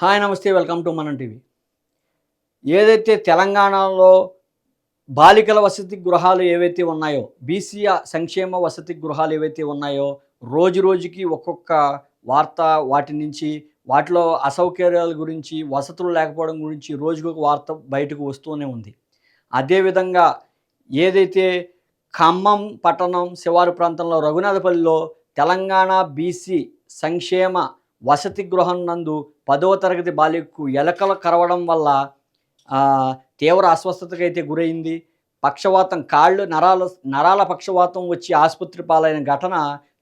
Hi నమస్తే welcome to మనం TV. ఏదైతే తెలంగాణలో బాలికల వసతి గృహాలు ఏవైతే ఉన్నాయో బీసీ సంక్షేమ వసతి గృహాలు ఏవైతే ఉన్నాయో రోజు రోజుకి ఒక్కొక్క వార్త వాటి నుంచి వాటిలో అసౌకర్యాల గురించి వసతులు లేకపోవడం గురించి రోజుకొక వార్త బయటకు వస్తూనే ఉంది. అదేవిధంగా ఏదైతే ఖమ్మం పట్టణం శివారు ప్రాంతంలో రఘునాథపల్లిలో తెలంగాణ బీసీ సంక్షేమ వసతి గృహం నందు పదవ తరగతి బాలికకు ఎలకలు కరవడం వల్ల తీవ్ర అస్వస్థతకైతే గురైంది. పక్షవాతం కాళ్ళు నరాల నరాల పక్షవాతం వచ్చి ఆసుపత్రి పాలైన ఘటన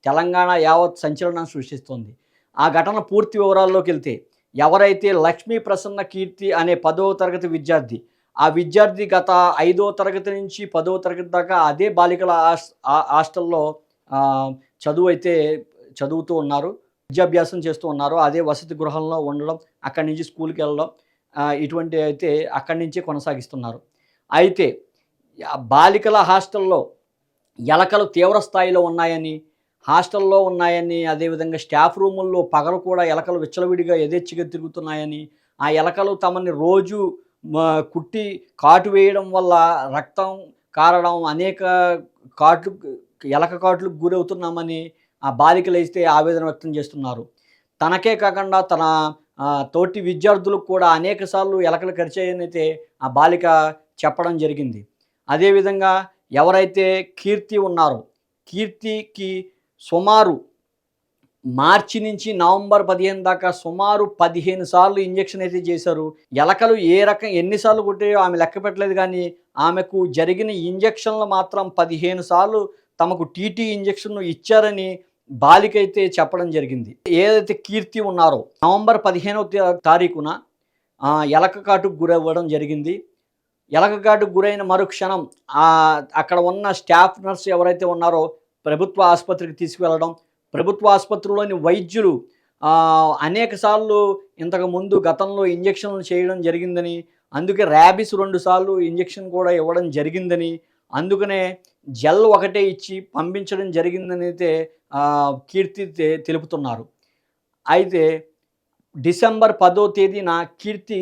తెలంగాణ యావత్ సంచలనం సృష్టిస్తోంది. ఆ ఘటన పూర్తి వివరాల్లోకి వెళ్తే ఎవరైతే లక్ష్మీ ప్రసన్న కీర్తి అనే పదవ తరగతి విద్యార్థి ఆ విద్యార్థి గత ఐదవ తరగతి నుంచి పదవ తరగతి దాకా అదే బాలికల హాస్టల్లో చదువు అయితే చదువుతూ ఉన్నారు. విద్యాభ్యాసం చేస్తూ ఉన్నారు. అదే వసతి గృహంలో ఉండడం అక్కడి నుంచి స్కూల్కి వెళ్ళడం ఇటువంటి అయితే అక్కడి నుంచే కొనసాగిస్తున్నారు. అయితే బాలికల హాస్టల్లో ఎలకలు తీవ్ర స్థాయిలో ఉన్నాయని హాస్టల్లో ఉన్నాయని అదేవిధంగా స్టాఫ్ రూముల్లో పగలు కూడా ఎలకలు విచ్చలవిడిగా యథేచ్ఛగా తిరుగుతున్నాయని ఆ ఎలకలు తమని రోజు కుట్టి కాటు వేయడం వల్ల రక్తం కారడం అనేక కాట్లు ఎలక కాట్లకు గురవుతున్నామని ఆ బాలికలు అయితే ఆవేదన వ్యక్తం చేస్తున్నారు. తనకే కాకుండా తన తోటి విద్యార్థులకు కూడా అనేక సార్లు ఎలకలు ఖర్చయ్యనైతే అయితే ఆ బాలిక చెప్పడం జరిగింది. అదేవిధంగా ఎవరైతే కీర్తి ఉన్నారో కీర్తికి సుమారు మార్చి నుంచి నవంబర్ పదిహేను దాకా సుమారు పదిహేను సార్లు ఇంజెక్షన్ అయితే చేశారు. ఎలకలు ఏ రకం ఎన్నిసార్లు కొట్టాయో ఆమె లెక్క పెట్టలేదు కానీ ఆమెకు జరిగిన ఇంజక్షన్లు మాత్రం పదిహేను సార్లు తమకు టీటీ ఇంజెక్షన్ ఇచ్చారని బాలిక అయితే చెప్పడం జరిగింది. ఏదైతే కీర్తి ఉన్నారో నవంబర్ పదిహేనవ తారీఖున ఎలకకాటుకు గురవ్వడం జరిగింది. ఎలకకాటుకు గురైన మరుక్షణం అక్కడ ఉన్న స్టాఫ్ నర్స్ ఎవరైతే ఉన్నారో ప్రభుత్వ ఆసుపత్రికి తీసుకువెళ్ళడం ప్రభుత్వ ఆసుపత్రిలోని వైద్యులు అనేక సార్లు ఇంతకు ముందు గతంలో ఇంజక్షన్లు చేయడం జరిగిందని అందుకే ర్యాబిస్ రెండు సార్లు ఇంజెక్షన్ కూడా ఇవ్వడం జరిగిందని అందుకనే జెల్ ఒకటే ఇచ్చి పంపించడం జరిగిందని అయితే కీర్తి తెలుపుతున్నారు. అయితే డిసెంబర్ పదో తేదీన కీర్తి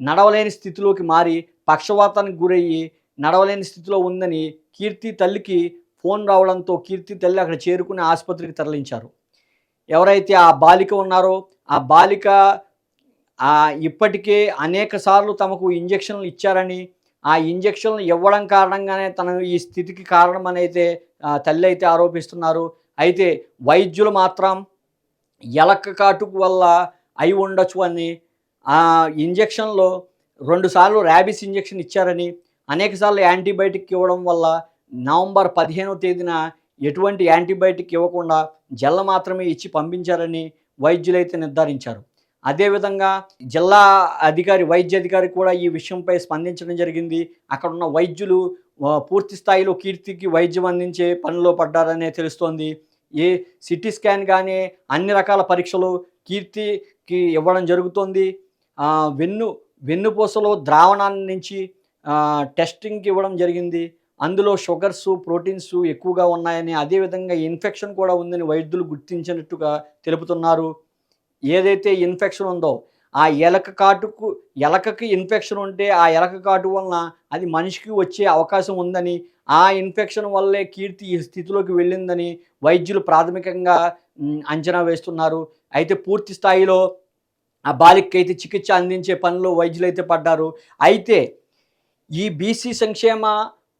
నడవలేని స్థితిలోకి మారి పక్షవాతానికి గురయ్యి నడవలేని స్థితిలో ఉందని కీర్తి తల్లికి ఫోన్ రావడంతో కీర్తి తల్లి అక్కడ చేరుకుని ఆసుపత్రికి తరలించారు. ఎవరైతే ఆ బాలిక ఉన్నారో ఆ బాలిక ఇప్పటికే అనేక సార్లు తమకు ఇంజక్షన్లు ఇచ్చారని ఆ ఇంజెక్షన్లు ఇవ్వడం కారణంగానే తన ఈ స్థితికి కారణం అని అయితే తల్లి అయితే ఆరోపిస్తున్నారు. అయితే వైద్యులు మాత్రం ఎలక కాటుకు వల్ల అయి ఉండొచ్చు అని ఆ ఇంజెక్షన్లో రెండుసార్లు ర్యాబిస్ ఇంజక్షన్ ఇచ్చారని అనేకసార్లు యాంటీబయాటిక్ ఇవ్వడం వల్ల నవంబర్ పదిహేనవ తేదీన ఎటువంటి యాంటీబయాటిక్ ఇవ్వకుండా జల్ల మాత్రమే ఇచ్చి పంపించారని వైద్యులైతే నిర్ధారించారు. అదేవిధంగా జిల్లా అధికారి వైద్య అధికారి కూడా ఈ విషయంపై స్పందించడం జరిగింది. అక్కడ ఉన్న వైద్యులు పూర్తి స్థాయిలో కీర్తికి వైద్యం అందించే పనిలో పడ్డారనే తెలుస్తోంది. ఏ సిటీ స్కాన్ కానీ అన్ని రకాల పరీక్షలు కీర్తికి ఇవ్వడం జరుగుతోంది. వెన్ను వెన్నుపూసలో ద్రావణాన్ని నుంచి టెస్టింగ్కి ఇవ్వడం జరిగింది. అందులో షుగర్స్ ప్రోటీన్స్ ఎక్కువగా ఉన్నాయని అదేవిధంగా ఇన్ఫెక్షన్ కూడా ఉందని వైద్యులు గుర్తించినట్టుగా తెలుపుతున్నారు. ఏదైతే ఇన్ఫెక్షన్ ఉందో ఆ ఎలక కాటుకు ఎలకకి ఇన్ఫెక్షన్ ఉంటే ఆ ఎలక కాటు వలన అది మనిషికి వచ్చే అవకాశం ఉందని ఆ ఇన్ఫెక్షన్ వల్లే కీర్తి ఈ స్థితిలోకి వెళ్ళిందని వైద్యులు ప్రాథమికంగా అంచనా వేస్తున్నారు. అయితే పూర్తి స్థాయిలో ఆ బాలికైతే అయితే చికిత్స అందించే పనిలో వైద్యులు అయితే పడ్డారు. అయితే ఈ బీసీ సంక్షేమ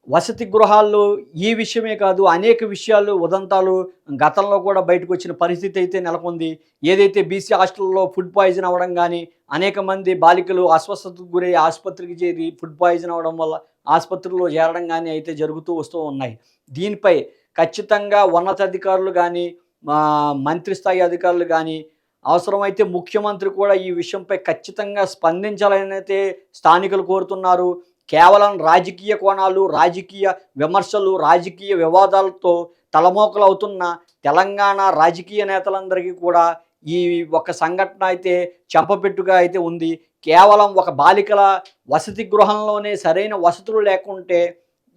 వసతి గృహాల్లో ఈ విషయమే కాదు అనేక విషయాలు ఉదంతాలు గతంలో కూడా బయటకు వచ్చిన పరిస్థితి అయితే నెలకొంది. ఏదైతే బీసీ హాస్టల్లో ఫుడ్ పాయిజన్ అవ్వడం కానీ అనేక మంది బాలికలు అస్వస్థతకు గురై ఆసుపత్రికి చేరి ఫుడ్ పాయిజన్ అవ్వడం వల్ల ఆసుపత్రిలో చేరడం కానీ అయితే జరుగుతూ వస్తూ ఉన్నాయి. దీనిపై ఖచ్చితంగా ఉన్నతాధికారులు కానీ ఆ, మంత్రి స్థాయి అధికారులు కానీ అవసరమైతే ముఖ్యమంత్రి కూడా ఈ విషయంపై ఖచ్చితంగా స్పందించాలని అయితే స్థానికులు కోరుతున్నారు. కేవలం రాజకీయ కోణాలు రాజకీయ విమర్శలు రాజకీయ వివాదాలతో తలమోకలు అవుతున్న తెలంగాణ రాజకీయ నేతలందరికీ కూడా ఈ ఒక సంఘటన అయితే చెంపపెట్టుగా అయితే ఉంది. కేవలం ఒక బాలికల వసతి గృహంలోనే సరైన వసతులు లేకుంటే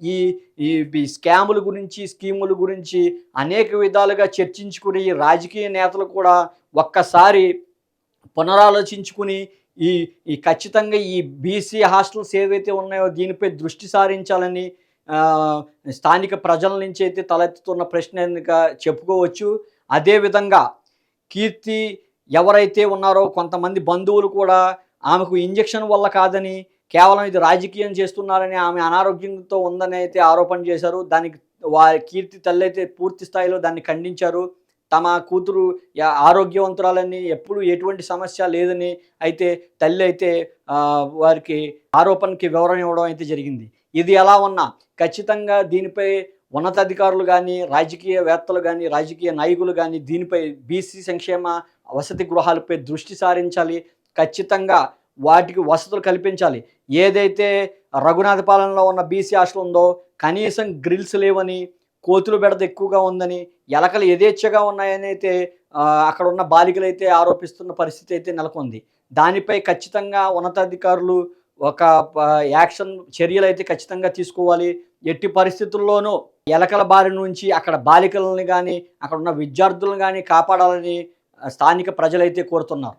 ఈ ఈ స్కాముల గురించి స్కీముల గురించి అనేక విధాలుగా చర్చించుకుని ఈ రాజకీయ నేతలు కూడా ఒక్కసారి పునరాలోచించుకుని ఈ ఈ ఖచ్చితంగా ఈ బీసీ హాస్టల్స్ ఏవైతే ఉన్నాయో దీనిపై దృష్టి సారించాలని స్థానిక ప్రజల నుంచి అయితే తలెత్తుతున్న ప్రశ్నగా చెప్పుకోవచ్చు. అదేవిధంగా కీర్తి ఎవరైతే ఉన్నారో కొంతమంది బంధువులు కూడా ఆమెకు ఇంజెక్షన్ వల్ల కాదని కేవలం ఇది రాజకీయం చేస్తున్నారని ఆమె అనారోగ్యంతో ఉందని అయితే ఆరోపణ చేశారు. దానికి వారి కీర్తి తల్లి అయితే పూర్తి స్థాయిలో దాన్ని ఖండించారు. తమ కూతురు యా- ఆరోగ్యవంతురాలని ఎప్పుడు ఎటువంటి సమస్య లేదని అయితే తల్లి అయితే వారికి ఆరోపణకి వివరణ ఇవ్వడం అయితే జరిగింది. ఇది ఎలా ఉన్నా ఖచ్చితంగా దీనిపై ఉన్నతాధికారులు కానీ రాజకీయవేత్తలు కానీ రాజకీయ నాయకులు కానీ దీనిపై బీసీ సంక్షేమ వసతి గృహాలపై దృష్టి సారించాలి. ఖచ్చితంగా వాటికి వసతులు కల్పించాలి. ఏదైతే రఘునాథపాలెంలో ఉన్న బీసీ హాస్టల్ ఉందో కనీసం గ్రిల్స్ లేవని కోతులు బెడద ఎక్కువగా ఉందని ఎలకలు యథేచ్ఛగా ఉన్నాయని అయితే అక్కడ ఉన్న బాలికలు అయితే ఆరోపిస్తున్న పరిస్థితి అయితే నెలకొంది. దానిపై ఖచ్చితంగా ఉన్నతాధికారులు ఒక యాక్షన్ చర్యలు అయితే ఖచ్చితంగా తీసుకోవాలి. ఎట్టి పరిస్థితుల్లోనూ ఎలకల బారి నుంచి అక్కడ బాలికలను కానీ అక్కడ ఉన్న విద్యార్థులను కానీ కాపాడాలని స్థానిక ప్రజలైతే కోరుతున్నారు.